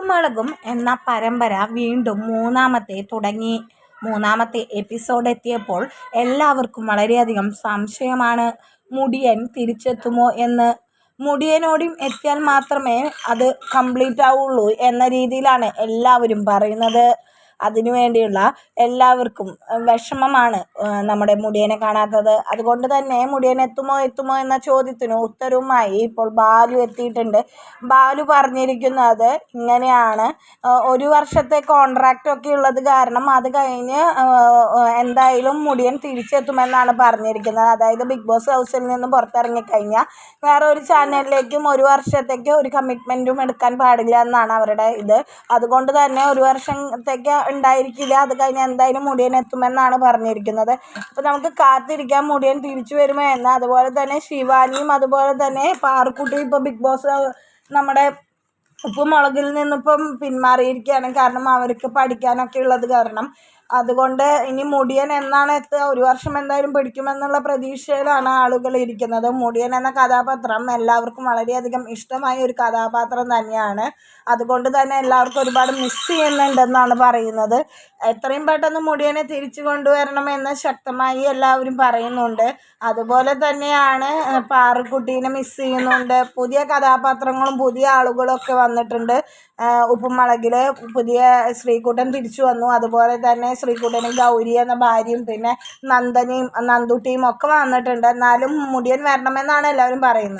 ഉപ്പുമുളകും എന്ന പരമ്പര വീണ്ടും മൂന്നാമത്തെ തുടങ്ങി. മൂന്നാമത്തെ എപ്പിസോഡ് എത്തിയപ്പോൾ എല്ലാവർക്കും വളരെയധികം സംശയമാണ്. മുടിയൻ തിരിച്ചെത്തുമോ എന്ന്. മുടിയനോടും എത്തിയാൽ മാത്രമേ അത് കംപ്ലീറ്റ് ആവുള്ളൂ എന്ന രീതിയിലാണ് എല്ലാവരും പറയുന്നത്. അതിനു വേണ്ടിയുള്ള എല്ലാവർക്കും വിഷമമാണ് നമ്മുടെ മുടിയനെ കാണാത്തത്. അതുകൊണ്ട് തന്നെ മുടിയൻ എത്തുമോ എത്തുമോ എന്ന ചോദ്യത്തിന് ഉത്തരവുമായി ഇപ്പോൾ ബാലു എത്തിയിട്ടുണ്ട്. ബാലു പറഞ്ഞിരിക്കുന്നത് ഇങ്ങനെയാണ്. ഒരു വർഷത്തെ കോൺട്രാക്റ്റ് ഒക്കെ ഉള്ളത് കാരണം അത് കഴിഞ്ഞ് എന്തായാലും മുടിയൻ തിരിച്ചെത്തുമെന്നാണ് പറഞ്ഞിരിക്കുന്നത്. അതായത് ബിഗ് ബോസ് ഹൗസിൽ നിന്ന് പുറത്തിറങ്ങിക്കഴിഞ്ഞാൽ വേറെ ഒരു ചാനലിലേക്കും ഒരു വർഷത്തേക്ക് ഒരു കമ്മിറ്റ്മെന്റും എടുക്കാൻ പാടില്ല എന്നാണ് അവരുടെ ഇത്. അതുകൊണ്ട് തന്നെ ഒരു വർഷത്തേക്ക് ഉണ്ടായിരിക്കില്ല. അത് കഴിഞ്ഞ് എന്തായാലും മുടിയൻ എത്തുമെന്നാണ് പറഞ്ഞിരിക്കുന്നത്. അപ്പോൾ നമുക്ക് കാത്തിരിക്കാം. മുടിയൻ തിരിച്ചു വരുമോ എന്ന്. അതുപോലെ തന്നെ ശിവാനിയും അതുപോലെ തന്നെ പാറുക്കുട്ടിയും ഇപ്പോൾ ബിഗ് ബോസ് നമ്മുടെ ഉപ്പും മുളകിൽ നിന്നിപ്പം പിന്മാറിയിരിക്കുകയാണ്. കാരണം അവർക്ക് പഠിക്കാനൊക്കെ ഉള്ളത് കാരണം. അതുകൊണ്ട് ഇനി മുടിയൻ എന്നാണ് എത്തുക ഒരു വർഷം എന്തായാലും പിടിക്കുമെന്നുള്ള പ്രതീക്ഷയിലാണ് ആളുകൾ ഇരിക്കുന്നത്. മുടിയൻ എന്ന കഥാപാത്രം എല്ലാവർക്കും വളരെയധികം ഇഷ്ടമായ ഒരു കഥാപാത്രം തന്നെയാണ്. അതുകൊണ്ട് തന്നെ എല്ലാവർക്കും ഒരുപാട് മിസ് ചെയ്യുന്നുണ്ടെന്നാണ് പറയുന്നത്. എത്രയും പെട്ടെന്ന് മുടിയനെ തിരിച്ചു കൊണ്ടുവരണമെന്ന് ശക്തമായി എല്ലാവരും പറയുന്നുണ്ട്. അതുപോലെ തന്നെയാണ് പാറുക്കുട്ടീനെ മിസ് ചെയ്യുന്നുണ്ട്. പുതിയ കഥാപാത്രങ്ങളും പുതിയ ആളുകളും ഒക്കെ വന്നിട്ടുണ്ട് ഉപ്പുമുളകിൽ പുതിയ ശ്രീകുട്ടൻ തിരിച്ചു വന്നു. അതുപോലെ തന്നെ ശ്രീകുട്ടനും ഗൗരി എന്ന ഭാര്യയും പിന്നെ നന്ദനിയും നന്ദുട്ടിയും ഒക്കെ വന്നിട്ടുണ്ട്. എന്നാലും മുടിയൻ വരണമെന്നാണ് എല്ലാവരും പറയുന്നത്.